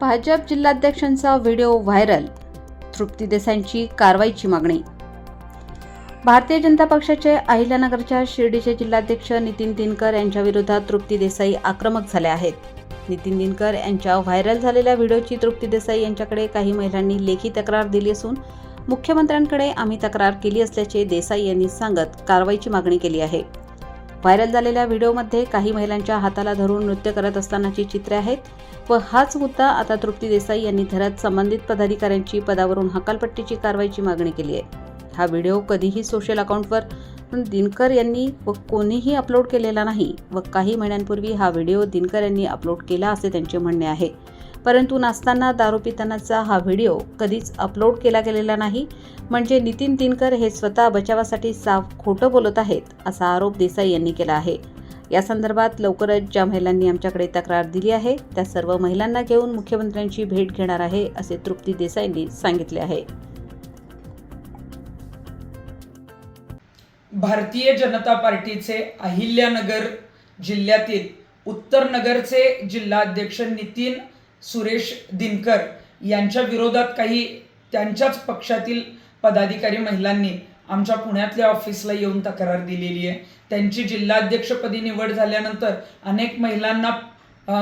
भाजप जिल्हाध्यक्षांचा video viral. Trupti देसाईंची कारवाईची मागणी. भारतीय जनता पक्षाचे अहिल्यानगरच्या शिर्डीचे जिल्हाध्यक्ष नितीन दिनकर यांच्या विरोधात तृप्ती देसाई आक्रमक झाल्या आहेत. नितीन दिनकर यांच्या व्हायरल झालेल्या व्हिडिओची तृप्ती देसाई यांच्याकडे काही महिलांनी लेखी तक्रार दिली असून मुख्यमंत्र्यांकडे आम्ही तक्रार केली असल्याचे देसाई यांनी सांगत कारवाईची मागणी केली आहे. व्हायरल झालेल्या व्हिडिओमध्ये काही महिलांच्या हाताला धरून नृत्य करत असतानाची चित्रे आहेत. व हाच मुद्दा आता तृप्ती देसाई यांनी धरत संबंधित पदाधिकाऱ्यांची पदावरून हकालपट्टीची कारवाईची मागणी केली आहे. हा व्हिडिओ कधीही सोशल अकाउंटवर पण दिनकर यांनी व कोणीही अपलोड केलेला नाही व काही महिन्यांपूर्वी हा व्हिडिओ दिनकर यांनी अपलोड केला असे त्यांचे म्हणणे आहे. परंतु नाचताना दारू पितानाचा हा व्हिडिओ कधीच अपलोड केला गेलेला नाही. म्हणजे नितीन दिनकर हे स्वतः बचावासाठी साफ खोटं बोलत आहेत असा आरोप देसाई यांनी केला आहे. या संदर्भात लवकरच ज्या महिलांनी आमच्याकडे तक्रार दिली आहे त्या सर्व महिलांना घेऊन मुख्यमंत्र्यांची भेट घेणार आहे असे तृप्ती देसाईंनी सांगितले आहे. भारतीय जनता पार्टीचे अहिल्यानगर जिल्ह्यातील उत्तर नगरचे जिल्हाध्यक्ष नितीन सुरेश दिनकर यांच्या विरोधात काही त्यांच्याच पक्षातील पदाधिकारी महिलांनी आमच्या पुण्यातल्या ऑफिसला येऊन तक्रार दिलेली आहे. त्यांची जिल्हाध्यक्षपदी निवड झाल्यानंतर अनेक महिलांना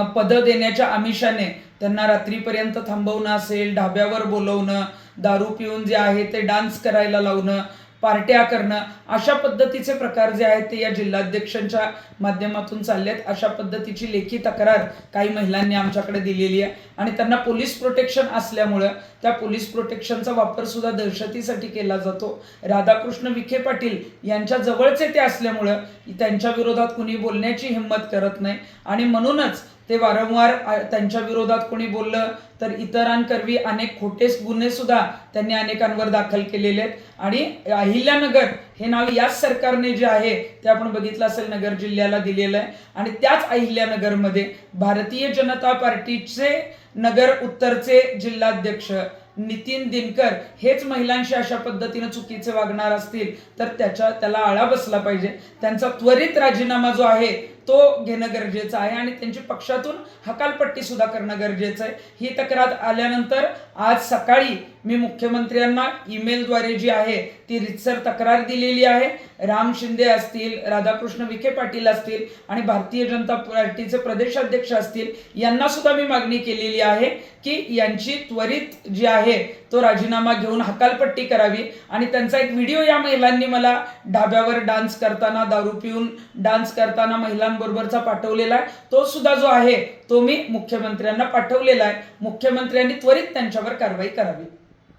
पदं देण्याच्या आमिषाने त्यांना रात्रीपर्यंत थांबवणं असेल ढाब्यावर बोलवणं दारू पिऊन जे आहे ते डान्स करायला लावणं पार्ट्या करणं अशा पद्धतीचे प्रकार जे आहेत ते या जिल्हाध्यक्षांच्या माध्यमातून चालले आहेत अशा पद्धतीची लेखी तक्रार काही महिलांनी आमच्याकडे दिलेली आहे. आणि त्यांना पोलीस प्रोटेक्शन असल्यामुळं त्या पोलीस प्रोटेक्शनचा वापर सुद्धा दहशतीसाठी केला जातो. राधाकृष्ण विखे पाटील यांच्या जवळचे ते असल्यामुळं त्यांच्या विरोधात कुणी बोलण्याची हिंमत करत नाही. आणि म्हणूनच ते वारंवार त्यांच्या विरोधात कोणी बोललं तर इतरांकरवी अनेक खोटे गुन्हे सुद्धा त्यांनी अनेकांवर दाखल केलेले आहेत. आणि अहिल्यानगर हे नाव याच सरकारने जे आहे ते आपण बघितलं असेल नगर जिल्ह्याला दिलेलं आहे. आणि त्याच अहिल्यानगरमध्ये भारतीय जनता पार्टीचे नगर उत्तरचे जिल्हाध्यक्ष नितीन दिनकर हेच महिलांशी अशा पद्धतीनं चुकीचे वागणार असतील तर त्याच्या त्याला आळा बसला पाहिजे. त्यांचा त्वरित राजीनामा जो आहे तो घेणं गरजेचं आहे आणि त्यांची पक्षातून हकालपट्टी सुद्धा करणं गरजेचं आहे. ही तक्रार आल्यानंतर आज सकाळी मी मुख्यमंत्र्यांना ईमेलद्वारे जी आहे ती रितसर तक्रार दिलेली आहे. राम शिंदे असतील राधाकृष्ण विखे पाटील असतील आणि भारतीय जनता पार्टीचे प्रदेशाध्यक्ष असतील यांना सुद्धा मी मागणी केलेली आहे की यांची त्वरित जी आहे तो राजीनामा घेऊन हकालपट्टी करावी. आणि त्यांचा एक व्हिडिओ या महिलांनी मला ढाब्यावर डान्स करताना दारू पिऊन डान्स करताना महिलांबरोबरचा पाठवलेला आहे. तो सुद्धा जो आहे तो मी मुख्यमंत्र्यांना पाठवलेला आहे. मुख्यमंत्र्यांनी त्वरित त्यांच्यावर कारवाई करावी.